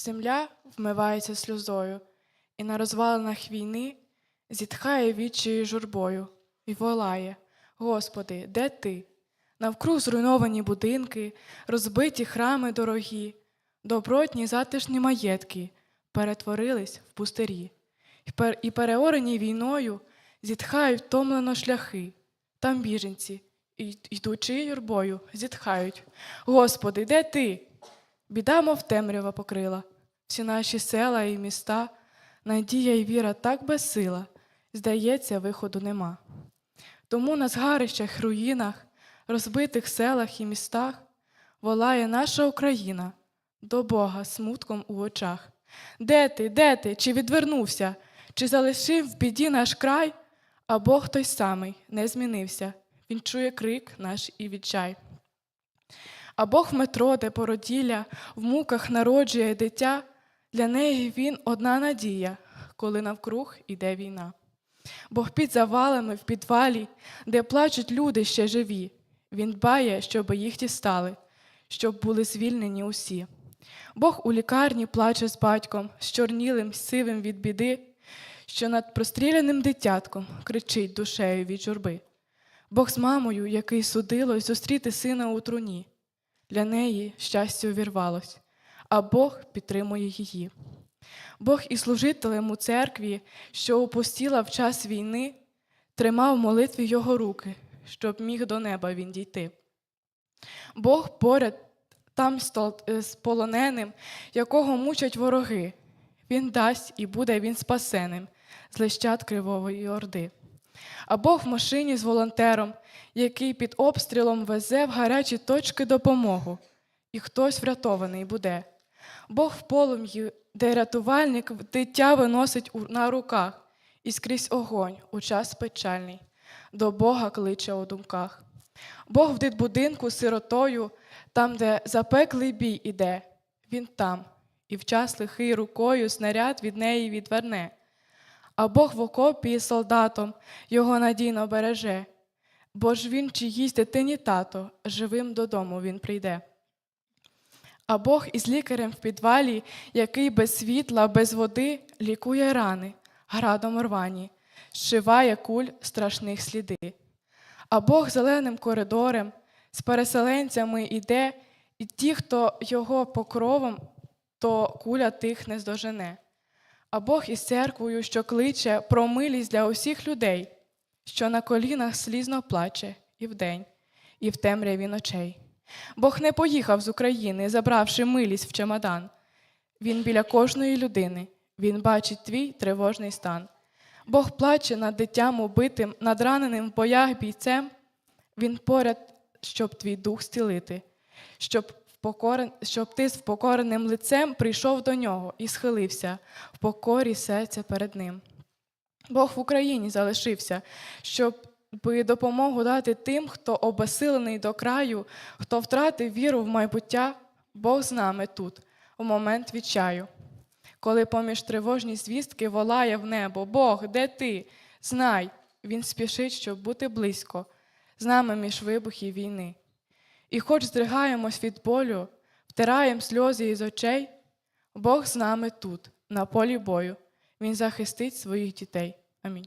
Земля вмивається сльозою, і на розвалинах війни зітхає відчаю журбою і волає: Господи, де ти? Навкруг зруйновані будинки, розбиті храми дорогі, добротні затишні маєтки перетворились в пустирі, і, переорені війною зітхають втомлено шляхи. Там біженці, йдучи юрбою, зітхають. Господи, де ти? Біда, мов темрява покрила, всі наші села і міста, надія й віра так безсила, здається, виходу нема. Тому на згарищах, руїнах, розбитих селах і містах волає наша Україна до Бога смутком у очах. Де ти, де ти? Чи відвернувся? Чи залишив в біді наш край? А Бог той самий не змінився. Він чує крик наш і відчай. А Бог в метро, де породілля, в муках народжує дитя, для неї він одна надія, коли навкруг іде війна. Бог під завалами в підвалі, де плачуть люди ще живі. Він дбає, щоб їх дістали, щоб були звільнені усі. Бог у лікарні плаче з батьком, з чорнілим, сивим від біди, що над простріляним дитятком кричить душею від журби. Бог з мамою, який судилось зустріти сина у труні. Для неї щастя увірвалось, а Бог підтримує її. Бог і служителем у церкві, що опустіла в час війни, тримав молитві його руки, щоб міг до неба він дійти. Бог поряд там е, з полоненим, якого мучать вороги. Він дасть і буде він спасеним з лищат кривової орди. А Бог в машині з волонтером, який під обстрілом везе в гарячі точки допомогу, і хтось врятований буде. Бог в полум'ї, де рятувальник дитя виносить на руках, і скрізь огонь у час печальний, до Бога кличе у думках. Бог в дитбудинку сиротою, там, де запеклий бій іде, він там, і в час лихий рукою снаряд від неї відверне. А Бог в окопі солдатом його надійно береже, бо ж він чиїсь дитині тато, живим додому він прийде. А Бог із лікарем в підвалі, який без світла, без води лікує рани, градом рвані, зшиває куль страшних сліди. А Бог зеленим коридорем з переселенцями іде, і ті, хто його покровом, то куля тих не здожене. А Бог із церквою, що кличе про милість для усіх людей, що на колінах слізно плаче і вдень, і в темряві ночей. Бог не поїхав з України, забравши милість в чемодан. Він біля кожної людини, він бачить твій тривожний стан. Бог плаче над дитям убитим, над раненим в боях бійцем. Він поряд, щоб твій дух стілити, щоб, впокорен... щоб ти з впокореним лицем прийшов до нього і схилився в покорі серця перед ним. Бог в Україні залишився, щоб би допомогу дати тим, хто обесилений до краю, хто втратив віру в майбуття, Бог з нами тут, у момент відчаю. Коли поміж тривожні звістки волає в небо, Бог, де ти? Знай, Він спішить, щоб бути близько, з нами між вибухів війни. І хоч здригаємось від болю, втираєм сльози із очей, Бог з нами тут, на полі бою, Він захистить своїх дітей. Амінь.